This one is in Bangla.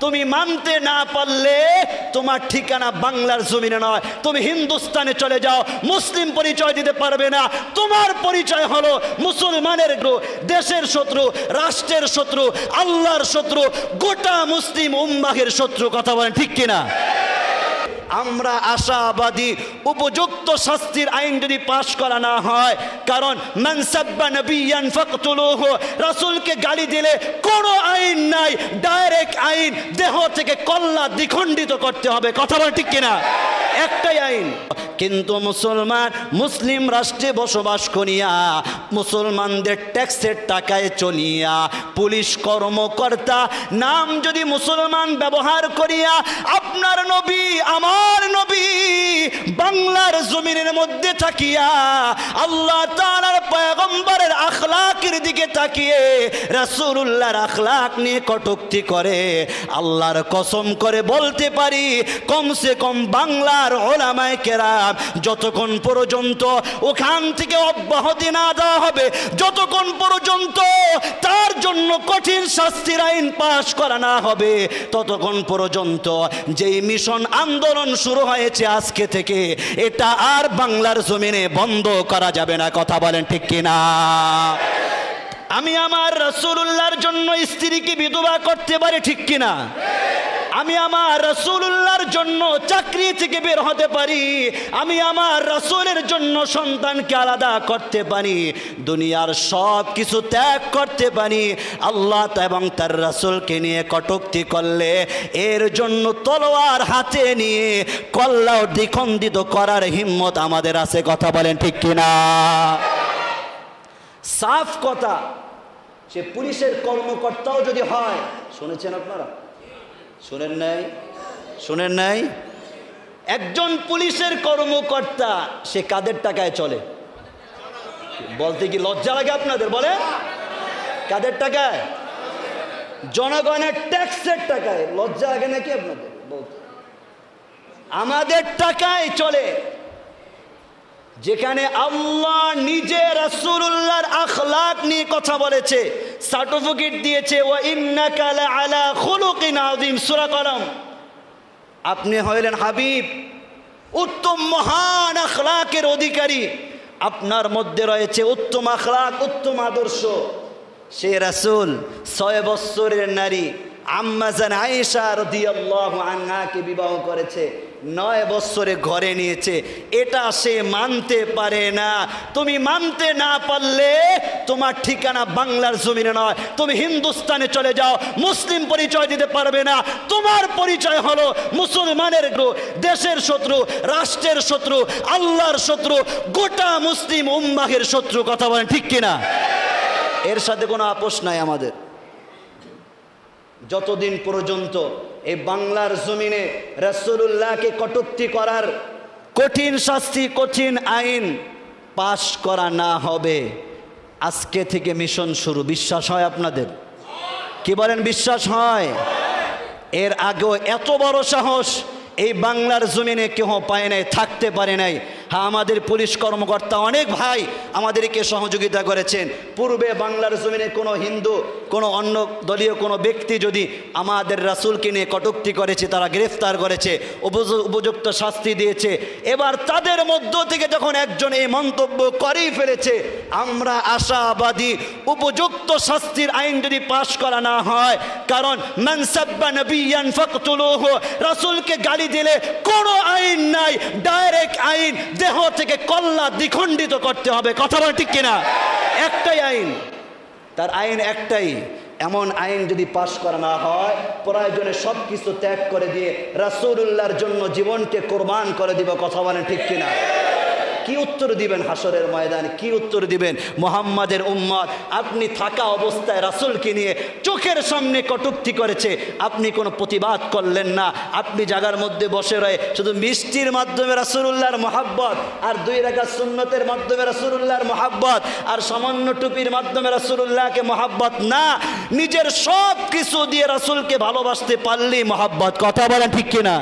তুমি মানতে না পারলে তোমার ঠিকানা বাংলার জমিনে নয়। তুমি হিন্দুস্তানে চলে যাও, মুসলিম পরিচয় দিতে পারবে না। তোমার পরিচয় হলো মুসলমানের দেশের শত্রু, রাষ্ট্রের শত্রু, আল্লাহর শত্রু, গোটা মুসলিম উম্মাহের শত্রু, কথা বলেন ঠিক কিনা? আমরা আশাবাদী, উপযুক্ত শাস্তির আইন যদি পাশ করা না হয়, কারণ মানসাব্বা ফাকতুলুহু, রাসূলকে গালি দিলে কোনো আইন নাই, ডাইরেক্ট আইন দেহ থেকে কল্লা দ্বিখণ্ডিত করতে হবে। কথা বল ঠিক কিনা? একটাই আইন। কিন্তু মুসলমান মুসলিম রাষ্ট্রে বসবাস করিয়া মুসলমানদের ট্যাক্সের টাকায় চলিয়া পুলিশ কর্মকর্তা নাম যদি মুসলমান ব্যবহার করিয়া আপনার নবী, আমার নবী বাংলার জমিনের মধ্যে থাকিয়া আল্লাহ তাআলার পয়গম্বরের আখলাকের দিকে তাকিয়ে রাসূলুল্লাহর আখলাক নিয়ে কটূক্তি করে। আল্লাহর কসম করে বলতে পারি, কমসে কম বাংলার ওলামায় কেরাম যতক্ষণ পর্যন্ত ওখান থেকে অব্যাহতি না দেওয়া হবে, যতক্ষণ পর্যন্ত তার জন্য কঠিন শাস্তির আইন পাশ করা না হবে, ততক্ষণ পর্যন্ত যেই মিশন আন্দোলন শুরু হয়েছে আজকে থেকে, এটা আর বাংলার জমিনে বন্ধ করা যাবে না। কথা বলেন ঠিক কিনা? আমি আমার রসুল্লাহর জন্য স্ত্রীকে বিধবা করতে পারি ঠিক কিনা? আমি আমার রসুল্লাহর জন্য চাকরি থেকে বের হতে পারি। আমি আমার রসুলের জন্য সন্তানকে আলাদা করতে পারি। দুনিয়ার সব কিছু ত্যাগ করতে পারি। আল্লাহ এবং তার রসুলকে নিয়ে কটুক্তি করলে এর জন্য তলোয়ার হাতে নিয়ে কল্লাও দ্বিখণ্ডিত করার হিম্মত আমাদের আছে। কথা বলেন ঠিক কিনা? সাফ কথা। সে পুলিশের কর্মকর্তাও যদি হয়, শুনেছেন আপনারা? শুনেন নাই? শুনেন নাই? একজন পুলিশের কর্মকর্তা, সে কাদের টাকায় চলে? বলতে কি লজ্জা লাগে আপনাদের? বলে কাদের টাকায়? জনগণের ট্যাক্সের টাকায়। লজ্জা লাগে নাকি আপনাদের? বলতে। আমাদের টাকায় চলে। যেখানে আল্লাহ নিজে রাসূলুল্লাহর আখলাক নিয়ে কথা বলেছে সার্টিফিকেট দিয়েছে ও ইন্নাকা আলা সূরা আপনি হইলেন হাবিব, উত্তম মহান আখলাকের অধিকারী। আপনার মধ্যে রয়েছে উত্তম আখলাক, উত্তম আদর্শ। সে রাসূল, ছয় বৎসরের নারী আম্মাজান আয়েশা রাদিয়াল্লাহু আনহাকে বিবাহ করেছে। নয় বৎসরে ঘরে নিয়েছে। এটা সে মানতে পারে না। তুমি মানতে না পারলে তোমার ঠিকানা বাংলার জমিনে নয়। তুমি হিন্দুস্তানে চলে যাও। মুসলিম পরিচয় দিতে পারবে না। তোমার পরিচয় হলো মুসলমানের দেশের শত্রু, রাষ্ট্রের শত্রু, আল্লাহর শত্রু, গোটা মুসলিম উম্মাহের শত্রু। কথা বলেন ঠিক কিনা এর সাথে কোনো আপোষ নাই আমাদের। যতদিন পর্যন্ত এই বাংলার জমিনে রসুল্লাহকে কটুক্তি করার কঠিন শাস্তি, কঠিন আইন পাশ করা না হবে। আজকে থেকে মিশন শুরু। বিশ্বাস হয় আপনাদের? কি বলেন বিশ্বাস হয়? এর আগেও এত বড় সাহস এই বাংলার জমিনে কেহ পায় নাই, থাকতে পারে নাই। হ্যাঁ আমাদের পুলিশ কর্মকর্তা অনেক ভাই আমাদেরকে সহযোগিতা করেছেন। পূর্বে বাংলার জমিনে কোনো হিন্দু, কোনো অন্য দলীয় কোনো ব্যক্তি যদি আমাদের রাসুলকে নিয়ে কটুক্তি করেছে, তারা গ্রেফতার করেছে, উপযু- উপযুক্ত শাস্তি দিয়েছে, এবার তাদের মধ্য থেকে যখন একজন এই মন্তব্য করেই ফেলেছে, আমরা আশাবাদী, উপযুক্ত শাস্তির আইন যদি পাশ করা না হয়, কারণ মানসাব্বা নবিয়ান ফাকতুলুহু, রাসূলকে গালি দিলে কোনো আইন নাই, ডাইরেক্ট আইন দেহ থেকে কল্লা দ্বিখণ্ডিত করতে হবে। কথা বল ঠিক কিনা? একটাই আইন, তার আইন একটাই, এমন আইন যদি পাশ করা না হয়, প্রয়োজনে সব কিছু ত্যাগ করে দিয়ে রাসূলুল্লাহর জন্য জীবনকে কোরবান করে দিব। কথা বলেন ঠিক কিনা? কি উত্তর দিবেন হাসরের ময়দানে? কি উত্তর দিবেন? মোহাম্মদের উম্মত, আপনি থাকা অবস্থায় রাসূলকে নিয়ে চোখের সামনে কটুক্তি করেছে। আপনি কোনো প্রতিবাদ করলেন না। আপনি জাগার মধ্যে বসে রয়ে শুধু মিষ্টির মাধ্যমে রাসূলুল্লাহর মহাব্বত আর দুই রেখা সুন্নতের মাধ্যমে রাসূলুল্লাহর মহাব্বত আর সামান্য টুপির মাধ্যমে রাসূলুল্লাহকে মহাব্বত না। নিজের সব কিছু দিয়ে রাসূলকে ভালোবাসতে পারলেই মহাব্বত। কথা বলেন ঠিক কিনা?